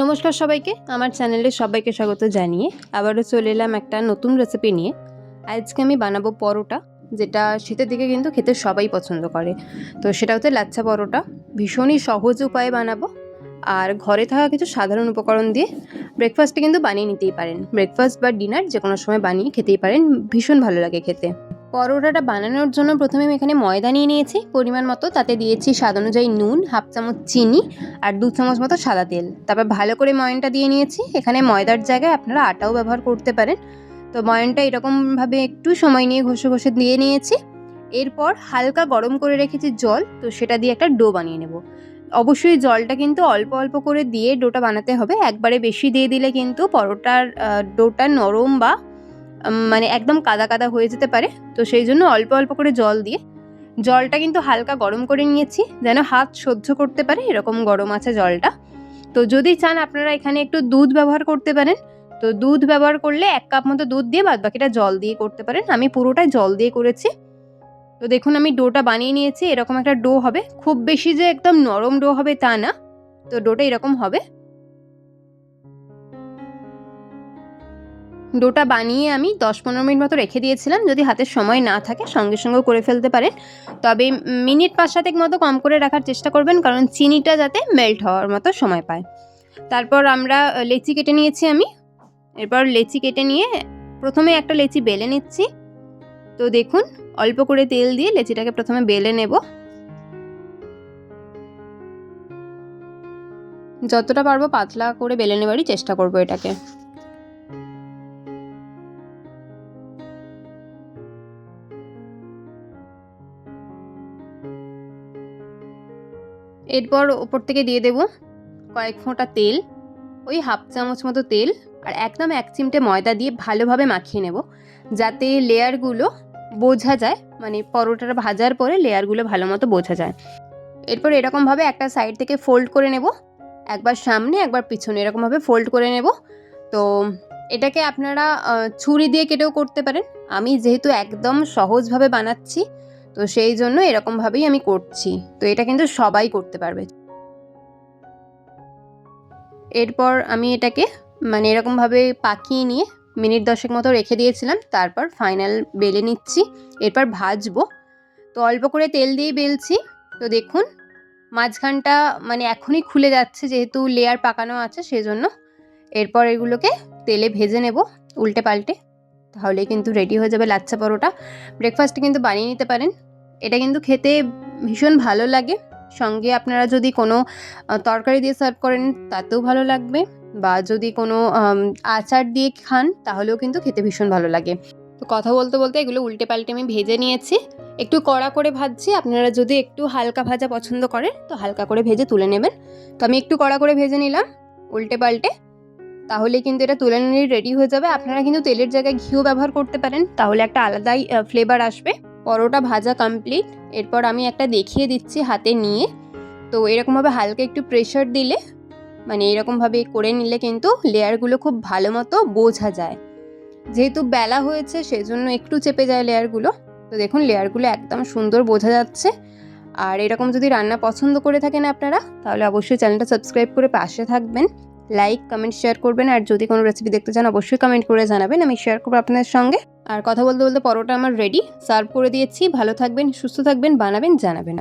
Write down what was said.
নমস্কার সবাইকে, আমার চ্যানেলে সবাইকে স্বাগত জানিয়ে আবারও চলে এলাম একটা নতুন রেসিপি নিয়ে। আজকে আমি বানাবো পরোটা, যেটা শীতের দিকে কিন্তু খেতে সবাই পছন্দ করে। তো সেটা হচ্ছে লাচ্ছা পরোটা। ভীষণই সহজ উপায়ে বানাবো। আর ঘরে থাকা কিছু সাধারণ উপকরণ দিয়ে ব্রেকফাস্টে কিন্তু বানিয়ে নিতেই পারেন। ব্রেকফাস্ট বা ডিনার যে কোনো সময় বানিয়ে খেতেই পারেন। ভীষণ ভালো লাগে খেতে। পরোটাটা বানানোর জন্য প্রথমে আমি এখানে ময়দা নিয়ে নিয়েছি। পরিমাণ মতো তাতে দিয়েছি স্বাদ অনুযায়ী নুন, হাফ চামচ চিনি আর দু চামচ মতো সাদা তেল। তারপর ভালো করে ময়নটা দিয়ে নিয়েছি। এখানে ময়দার জায়গায় আপনারা আটাও ব্যবহার করতে পারেন। তো ময়নটা এরকমভাবে একটু সময় নিয়ে ঘষে ঘষে দিয়ে নিয়েছি। এরপর হালকা গরম করে রেখেছি জল। তো সেটা দিয়ে একটা ডো বানিয়ে নেব। অবশ্যই জলটা কিন্তু অল্প অল্প করে দিয়ে ডোটা বানাতে হবে। একবারে বেশি দিয়ে দিলে কিন্তু পরোটার ডোটা নরম বা মানে একদম কাদা কাদা হয়ে যেতে পারে। তো সেই জন্য অল্প অল্প করে জল দিয়ে, জলটা কিন্তু হালকা গরম করে নিয়েছি, যেন হাত সহ্য করতে পারে এরকম গরম আছে জলটা। তো যদি চান আপনারা এখানে একটু দুধ ব্যবহার করতে পারেন। তো দুধ ব্যবহার করলে এক কাপ মতো দুধ দিয়ে বাদ বাকিটা জল দিয়ে করতে পারেন। আমি পুরোটাই জল দিয়ে করেছি। তো দেখুন আমি ডোটা বানিয়ে নিয়েছি, এরকম একটা ডো হবে। খুব বেশি যে একদম নরম ডো হবে তা না। তো ডোটা এরকম হবে। ডোটা বানিয়ে আমি দশ পনেরো মিনিট মতো রেখে দিয়েছিলাম। যদি হাতে সময় না থাকে, সঙ্গে সঙ্গেও করে ফেলতে পারেন। তবে মিনিট পাঁচ সাতেক মতো কম করে রাখার চেষ্টা করবেন, কারণ চিনিটা যাতে মেল্ট হওয়ার মতো সময় পায়। তারপর আমরা লেচি কেটে নিয়েছি আমি। এরপর লেচি কেটে নিয়ে প্রথমে একটা লেচি বেলে নিচ্ছি। তো দেখুন, অল্প করে তেল দিয়ে লেচিটাকে প্রথমে বেলে নেব। যতটা পারব পাতলা করে বেলে নেবারই চেষ্টা করব এটাকে। এরপর ওপর থেকে দিয়ে দেব কয়েক ফোঁটা তেল, ওই হাফ চামচ মতো তেল, আর একদম এক চিমটে ময়দা দিয়ে ভালোভাবে মাখিয়ে নেব, যাতে লেয়ারগুলো বোঝা যায় মানে পরোটাটা ভাজার পরে লেয়ারগুলো ভালো মতো বোঝা যায়। এরপর এরকমভাবে একটা সাইড থেকে ফোল্ড করে নেব, একবার সামনে, একবার পিছনে, এরকমভাবে ফোল্ড করে নেব। তো এটাকে আপনারা ছুরি দিয়ে কেটেও করতে পারেন। আমি যেহেতু একদম সহজভাবে বানাচ্ছি তো সেই জন্য এরকমভাবেই আমি করছি। তো এটা কিন্তু সবাই করতে পারবে। এরপর আমি এটাকে মানে এরকমভাবে পাকিয়ে নিয়ে মিনিট দশেক মতো রেখে দিয়েছিলাম। তারপর ফাইনাল বেলে নিচ্ছি। এরপর ভাজবো। তো অল্প করে তেল দিয়ে বেলছি। তো দেখুন, মাঝখানটা মানে এখনই খুলে যাচ্ছে যেহেতু লেয়ার পাকানো আছে সেজন্য। এরপর এগুলোকে তেলে ভেজে নেব উল্টে পাল্টে। তাহলে কিন্তু রেডি হয়ে যাবে লাচ্ছা পরোটা। ব্রেকফাস্টে কিন্তু বানিয়ে নিতে পারেন। এটা কিন্তু খেতে ভীষণ ভালো লাগে। সঙ্গে আপনারা যদি কোনো তরকারি দিয়ে সার্ভ করেন, তাতেও ভালো লাগবে। বা যদি কোনো আচার দিয়ে খান, তাহলেও কিন্তু খেতে ভীষণ ভালো লাগে। তো কথা বলতে বলতে এগুলো উল্টে পাল্টে আমি ভেজে নিয়েছি। একটু কড়া করে ভাজছি। আপনারা যদি একটু হালকা ভাজা পছন্দ করেন, তো হালকা করে ভেজে তুলে নেবেন। তো আমি একটু কড়া করে ভেজে নিলাম, উল্টে পাল্টে। তাহলে কিন্তু এটা তুলে নিয়ে রেডি হয়ে যাবে। আপনারা কিন্তু তেলের জায়গায় ঘিও ব্যবহার করতে পারেন। তাহলে একটা আলাদাই ফ্লেভার আসবে। পরোটা ভাজা কমপ্লিট এরপর আমি একটা দেখিয়ে দিচ্ছি হাতে নিয়ে। তো এরকমভাবে হালকা একটু প্রেশার দিলে মানে এরকমভাবে করে নিলে কিন্তু লেয়ারগুলো খুব ভালো মতো বোঝা যায়। যেহেতু বেলা হয়েছে, সেজন্য একটু চেপে যায় লেয়ারগুলো। তো দেখুন, লেয়ারগুলো একদম সুন্দর বোঝা যাচ্ছে। আর এরকম যদি রান্না পছন্দ করে থাকেন আপনারা, তাহলে অবশ্যই চ্যানেলটা সাবস্ক্রাইব করে পাশে থাকবেন। লাইক কমেন্ট শেয়ার করবেন। আর যদি কোনো রেসিপি দেখতে চান, অবশ্যই কমেন্ট করে জানাবেন। আমি শেয়ার করব আপনাদের সঙ্গে। আর কথা বলতে বলতে পরোটা আমার রেডি সার্ভ করে দিয়েছি। ভালো থাকবেন, সুস্থ থাকবেন, বানাবেন, জানাবেন।